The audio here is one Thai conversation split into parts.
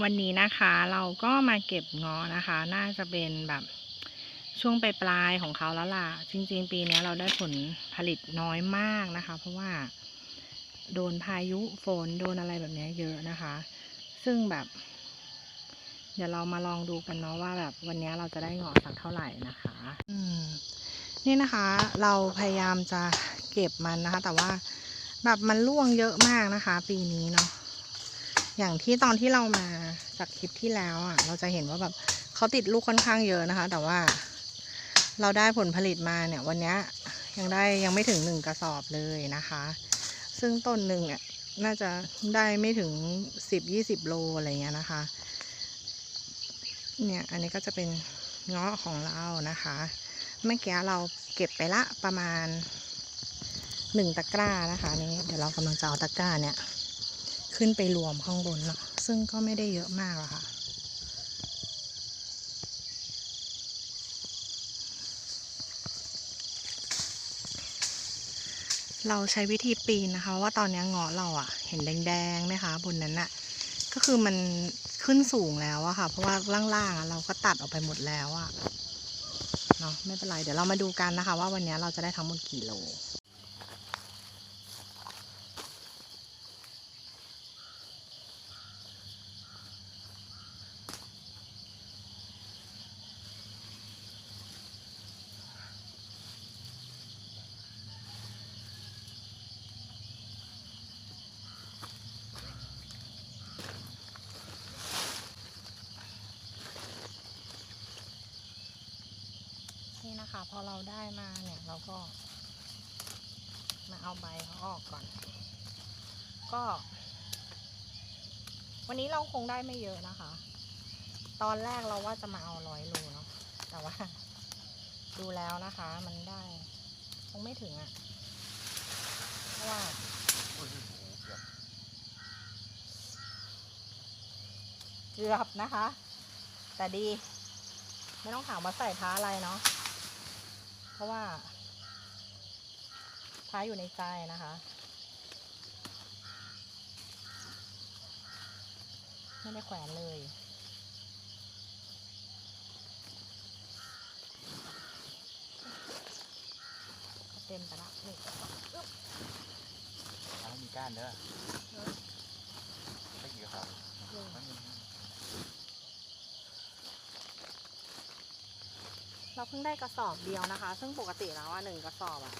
วันนี้นะคะเราก็มาเก็บงาะนะคะ น่าจะเป็นแบบช่วงปลายๆของเขาแล้วล่ะ จริง ๆ ปีนี้เราได้ผลผลิตน้อยมากนะคะ เพราะว่าโดนพายุฝนโดนอะไรแบบนี้เยอะนะคะ ซึ่งแบบ เดี๋ยวเรามาลองดูกันเนาะว่าแบบวันนี้เราจะได้งาะสักเท่าไหร่นะคะ อืมนี่นะคะ เราพยายามจะเก็บมันนะคะ แต่ว่าแบบมันร่วงเยอะมากนะคะ ปีนี้เนาะ อย่างที่ตอนที่เรามาจากคลิปที่แล้วอะ เราจะเห็นว่าแบบเขาติดลูกค่อนข้างเยอะนะคะ แต่ว่าเราได้ผลผลิตมาเนี่ย วันนี้ยังได้ยังไม่ถึงหนึ่งกระสอบเลยนะคะ ซึ่งต้นหนึ่งอะน่าจะได้ไม่ถึงสิบยี่สิบโลอะไรเงี้ยนะคะ เนี่ยอันนี้ก็จะเป็นเงาะของเรานะคะ เมื่อกี้เราเก็บไปละประมาณหนึ่งตะกร้านะคะนี่เดี๋ยวเรากำลังจะเอาตะกร้าเนี่ย ขึ้นไปรวมข้างบนเนาะซึ่งก็ไม่ได้เยอะมากหรอกค่ะเราใช้วิธีปีนนะคะว่าตอนนี้งาะเราอะเห็นแดงๆไหมคะบนนั้นอะก็คือมันขึ้นสูงแล้วอะค่ะ เพราะว่าล่างๆอะเราก็ตัดออกไปหมดแล้วอะเนาะไม่เป็นไร เดี๋ยวเรามาดูกันนะคะ ว่าวันนี้เราจะได้ทั้งหมดกี่โล พอเราได้มาเนี่ยเราก็ มาเอาใบเขาออกก่อน ก็ วันนี้เราคงได้ไม่เยอะนะคะ ตอนแรกเราว่าจะมาเอาร้อยโลเนาะแต่ว่า ดูแล้วนะคะ มันได้ คงไม่ถึงอะ่ะเพราะว่าเกือบนะคะ แต่ดี ไม่ต้องถามว่าใส่ท้าอะไรเนาะ ราะว่าท้าอยู่ในใจนะคะ ไม่ได้แขวนเลยเต็มไปละนี่เอามีก้านเด้อไม่กี่ครับ หนึ่ง มันมี เราเพิ่งได้กระสอบเดียวนะคะ ซึ่งปกติแล้วอะหนึ่งกระสอบอะ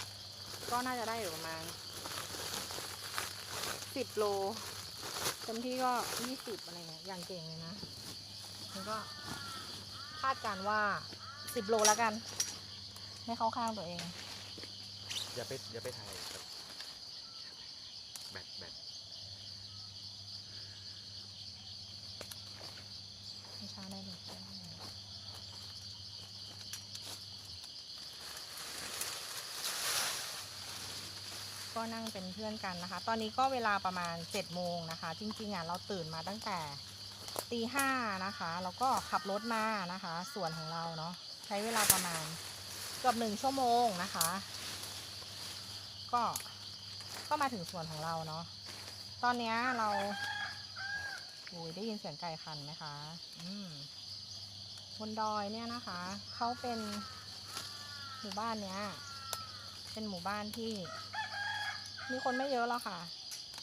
ก็น่าจะได้อยู่ประมาณสิบโลเต็มที่ก็ยี่สิบอะไรเงี้ย อย่างเก่งเลยนะมันก็คาดการว่าสิบโลแล้วกัน ไม่เข้าข้างตัวเอง อย่าไปอย่าไปถ่ายแบตแบต ไม่ช้าได้เลย ก็นั่งเป็นเพื่อนกันนะคะ ตอนนี้ก็เวลาประมาณเจ็ดโมงนะคะ จริงๆอะเราตื่นมาตั้งแต่ตีห้านะคะ แล้วก็ขับรถมานะคะ ส่วนของเราเนาะใช้เวลาประมาณเกือบหนึ่งชั่วโมงนะคะ ก็ก็มาถึงส่วนของเราเนาะตอนเนี้ยเราโอ้ยได้ยินเสียงไก่คันไหมคะ อืมบนดอยเนี่ยนะคะ เขาเป็นหมู่บ้านเนี้ย เป็นหมู่บ้านที่ มีคนไม่เยอะแล้วค่ะ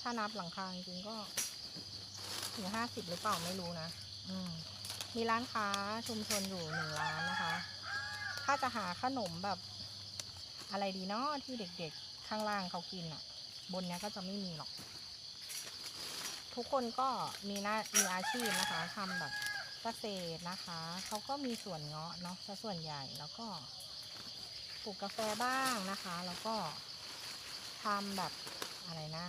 ถ้านับหลังคาจริงก็ ถึงห้าสิบหรือเปล่าไม่รู้นะอืมมีร้านค้าชุมชนอยู่หนึ่งร้านนะคะ ถ้าจะหาขนมแบบ อะไรดีเนาะที่เด็กๆข้างล่างเขากินอะ่ะ บนเนี้ยก็จะไม่มีหรอก ทุกคนก็มีหน้ามีอาชีพนะคะทำแบบเกษตรนะคะ เขาก็มีสวนเงาะเนาะส่วนใหญ่แล้วก็ปลูกกาแฟบ้างนะคะ แล้วก็ ทำแบบอะไรนะ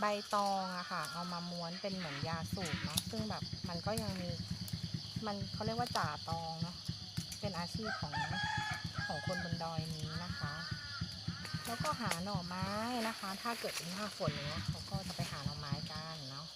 ใบตองอะค่ะ เอามาม้วนเป็นเหมือนยาสูบเนาะซึ่งแบบมันก็ยังมีมันเขาเรียกว่าจ่าตองเนาะเป็นอาชีพของของคนบนดอยนี้นะคะ แล้วก็หาหน่อไม้นะคะ ถ้าเกิดเป็นหน้าฝนเนี้ยเขาก็จะไปหาหน่อไม้กันเนาะ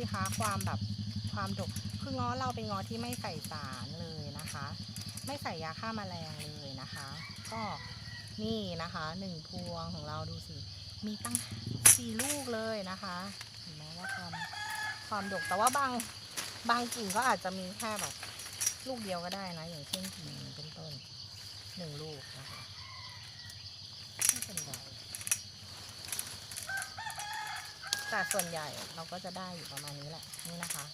สิ ความแบบความดกคือง้อเราเป็นง้อที่ไม่ใส่สารเลยนะคะ ไม่ใส่ยาฆ่าแมลงเลยนะคะ ก็นี่นะคะหนึ่งพวงของเราดูสิมีตั้งสี่ลูกเลยนะคะเห็นไหมว่าความความดกแต่ว่าบางบางกิ่งก็อาจจะมีแค่แบบลูกเดียวก็ได้นะ อย่างเช่นกิ่งเป็นต้นหนึ่งลูกนะคะไม่เป็นไร แต่ส่วนใหญ่เราก็จะได้อยู่ประมาณนี้แหละนี่นะคะ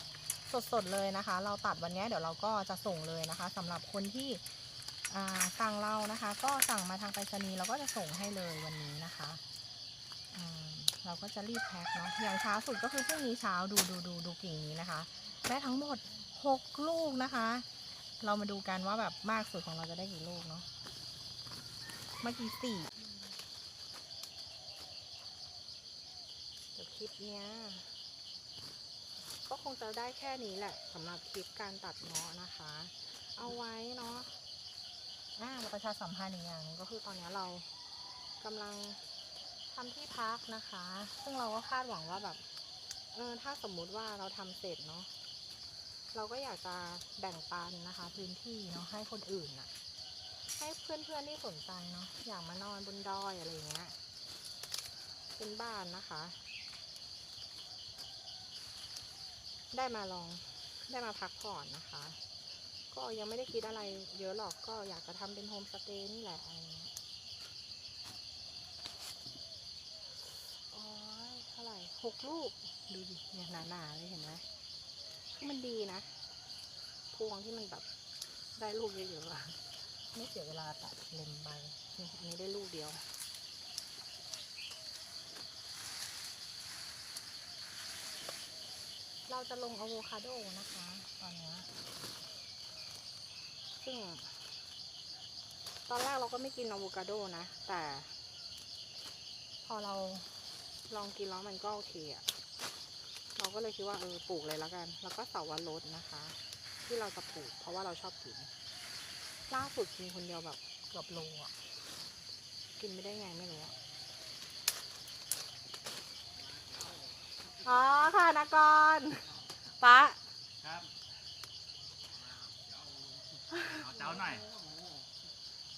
สดๆเลยนะคะ เราตัดวันนี้เดี๋ยวเราก็จะส่งเลยนะคะสำหรับคนที่สั่งเรานะคะ ก็สั่งมาทางไปรษณีย์เราก็จะส่งให้เลยวันนี้นะคะเราก็จะรีบแพ็คเนาะอย่างเช้าสุดก็คือพรุ่งนี้เช้าดูดูดูดูกิ่งนี้นะคะได้ทั้งหมด 6 ลูกนะคะ เรามาดูกันว่าแบบมากสุดของเราจะได้กี่ลูกเนาะเมื่อกี้สี่เดี๋ยว คลิปเนี้ย ก็คงจะได้แค่นี้แหละสำหรับคลิปการตัดเงาะนะคะ เอาไว้เนาะอ่าประชาสัมพันธ์อีกอย่างหนึ่งก็คือตอนนี้เรากำลังทำที่พักนะคะ ซึ่งเราก็คาดหวังว่าแบบเออถ้าสมมุติว่าเราทำเสร็จเนาะเราก็อยากจะแบ่งปันนะคะ พื้นที่เนาะให้คนอื่นน่ะให้เพื่อนๆที่สนใจเนาะอยากมานอนบนดอยอะไรเงี้ยเป็นบ้านนะคะ ได้มาลองได้มาพักผ่อนนะคะ ก็ยังไม่ได้คิดอะไรเยอะหรอกก็อยากจะทำเป็นโฮมสเตย์นี่แหละอะไรเงี้ยโอ้ยเท่าไหร่หกลูก ดูดิเนี่ยหนาๆเลยเห็นไหมคือมันดีนะพวงที่มันแบบได้ลูกเยอะๆอะไม่เสียเวลาตัดเล็มใบนี่อันนี้ได้ลูกเดียว เราจะลงอะโวคาโดนะคะ ตอนนี้ ซึ่ง ตอนแรกเราก็ไม่กินอะโวคาโดนะ แต่ พอเราลองกินแล้วมันก็โอเคอะเราก็เลยคิดว่าเออปลูกเลยแล้วกัน แล้วก็เสาวรสนะคะ ที่เราจะปลูก เพราะว่าเราชอบกิน ล่าสุดกินคนเดียวแบบเกือบโลอะกินไม่ได้ไงไม่รู้อะ อ๋อค่ะนกรปะครับเอาเจ้าหน่อย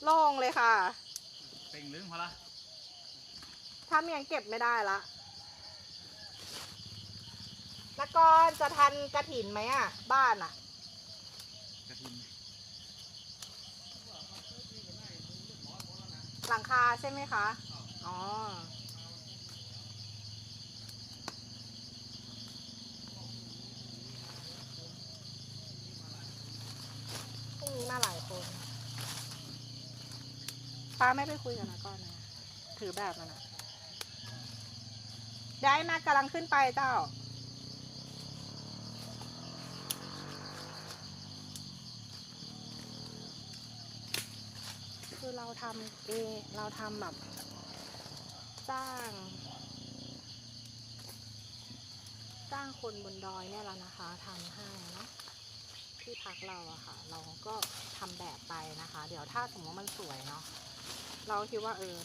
โล่งเลยค่ะ เป่งลึงพอละถ้าเมียงเก็บไม่ได้ละนกรจะทันกระถินไหมอะ บ้านอะ กระทินหลังคาใช่ไหมคะ อ๋อ่งนี้มาหลายคนป้าไม่ไปคุยกับนกรนะถือแบบมันอะได้มากำลังขึ้นไปเจ้า คือเราทำเองเราทำแบบจ้างจ้างคนบนดอยเนี่ยแหละนะคะทำให้ ที่พักเราอะค่ะ เราก็ทำแบบไปนะคะ เดี๋ยวถ้าสมมติว่ามันสวยเนาะเราคิดว่าเออ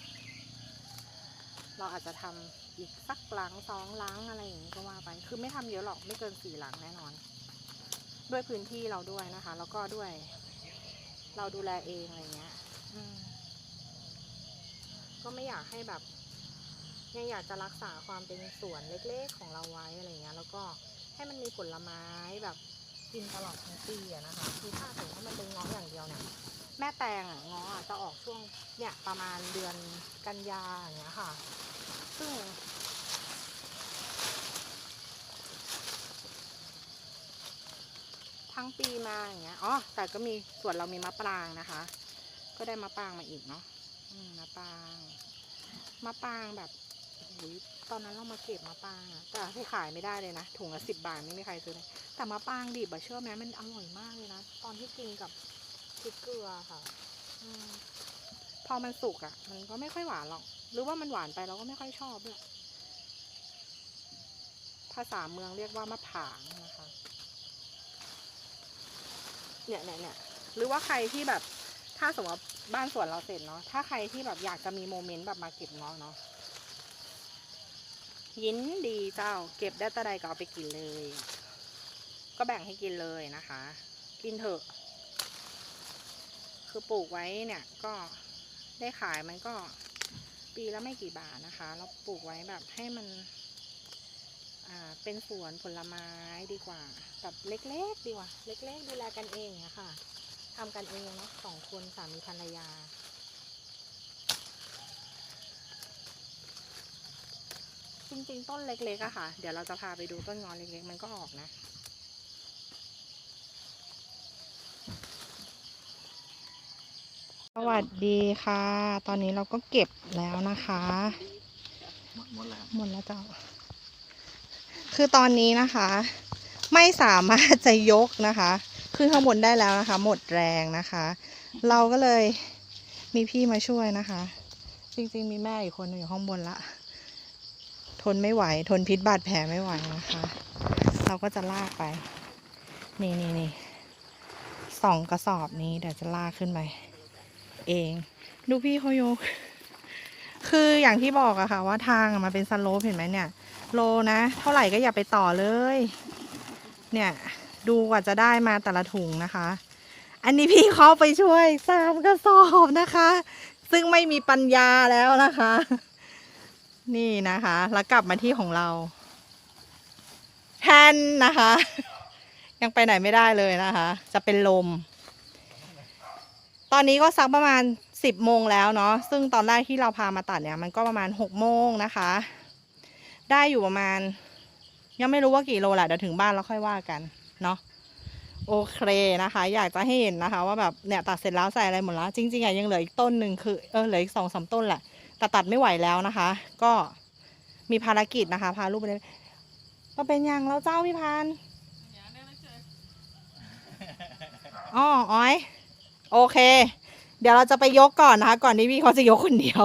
เราอาจจะทำอีกสักหลังสองหลังอะไรอย่างนี้ก็ว่าไป คือไม่ทำเยอะหรอกไม่เกินสี่หลังแน่นอน ด้วยพื้นที่เราด้วยนะคะ แล้วก็ด้วย เราดูแลเองอะไรเงี้ยก็ไม่อยากให้แบบยังอยากจะรักษาความเป็นสวนเล็กๆของเราไว้อะไรเงี้ย แล้วก็ให้มันมีผลไม้แบบ กินตลอดทั้งปีอะนะคะ คือถ้าสมมติว่ามันเป็นงาะอย่างเดียวเนี่ย แม่แตงอะงาะอะจะออกช่วงเนี่ยประมาณเดือนกันยาอย่างเงี้ยค่ะ ซึ่ง ทั้งปีมาอย่างเงี้ย อ๋อ แต่ก็มีส่วนเรามีมะปรางนะคะ ก็ได้มะปรางมาอีกเนาะมะปราง มะปรางแบบ ตอนนั้นเรามาเก็บมะปางอะแต่ที่ขายไม่ได้เลยนะ ถุงละสิบบาทไม่มีใครซื้อเลยแต่มะปางดิบอะเชื่อไหมมันอร่อยมากเลยนะ ตอนที่กินกับพริกเกลือค่ะอพอมันสุกอะมันก็ไม่ค่อยหวานหรอก หรือว่ามันหวานไปเราก็ไม่ค่อยชอบด้วยภาษาเมืองเรียกว่ามะผางนะคะ เนี่ยเนี่ยเนี่ยหรือว่าใครที่แบบ ถ้าสมมติบ้านสวนเราเสร็จเนาะ ถ้าใครที่แบบอยากจะมีโมเมนต์แบบมาเก็บเงาะเนาะ ยินดีเจ้า เก็บได้ตะใดก็เอาไปกินเลย ก็แบ่งให้กินเลยนะคะ กินเถอะ คือปลูกไว้เนี่ยก็ได้ขายมันก็ปีละไม่กี่บาทนะคะ เราปลูกไว้แบบให้มันเป็นสวนผลไม้ดีกว่า แบบเล็กๆ ดีกว่า เล็ก ๆ ดูแลกันเองอะค่ะทำกันเองเนาะสองคนสามีภรรยา จริง ๆ ต้นเล็กๆอะค่ะ เดี๋ยวเราจะพาไปดูต้นงอนเล็กๆ มันก็ออกนะ สวัสดีค่ะ ตอนนี้เราก็เก็บแล้วนะคะ หมดหมดแล้วครับหมดแล้วเจ้าคือตอนนี้นะคะ ไม่สามารถจะยกนะคะ ขึ้นข้างบนได้แล้วนะคะ หมดแรงนะคะ เราก็เลยมีพี่มาช่วยนะคะ จริง ๆ มีแม่อีกคนหนึงอยู่ข้างบนละ ทนไม่ไหว ทนพิษบาดแผลไม่ไหวนะคะ เราก็จะลากไป นี่นี่นี่สองกระสอบนี้เดี๋ยวจะลากขึ้นไปเอง ดูพี่เขายก คืออย่างที่บอกอะค่ะ ว่าทางมันเป็นสโลปเห็นไหมเนี่ย โลนะ เท่าไหร่ก็อย่าไปต่อเลย เนี่ย ดูกว่าจะได้มาแต่ละถุงนะคะ อันนี้พี่เขาไปช่วยสามกระสอบนะคะ ซึ่งไม่มีปัญญาแล้วนะคะ นี่นะคะ แล้วกลับมาที่ของเราแทนนะคะ ยังไปไหนไม่ได้เลยนะคะ จะเป็นลม ตอนนี้ก็สักประมาณสิบโมงแล้วเนาะซึ่งตอนแรกที่เราพามาตัดเนี่ย มันก็ประมาณหกโมงนะคะ ได้อยู่ประมาณ ยังไม่รู้ว่ากี่โลแหละเดี๋ยวถึงบ้านแล้วค่อยว่ากันเนาะโอเคนะคะ อยากจะให้เห็นนะคะ ว่าแบบเนี่ยตัดเสร็จแล้วใส่อะไรหมดแล้ว จริงๆอะยังเหลืออีกต้นหนึ่งคือเออเหลืออีกสองสามต้นแหละ แต่ตัดไม่ไหวแล้วนะคะ ก็มีภารกิจนะคะ พาลูกไปเลยก็เป็นยังแล้วเจ้าพี่พันอ๋ออ้อย โอเค เดี๋ยวเราจะไปยกก่อนนะคะ ก่อนที่พี่เขาจะยกคนเดียว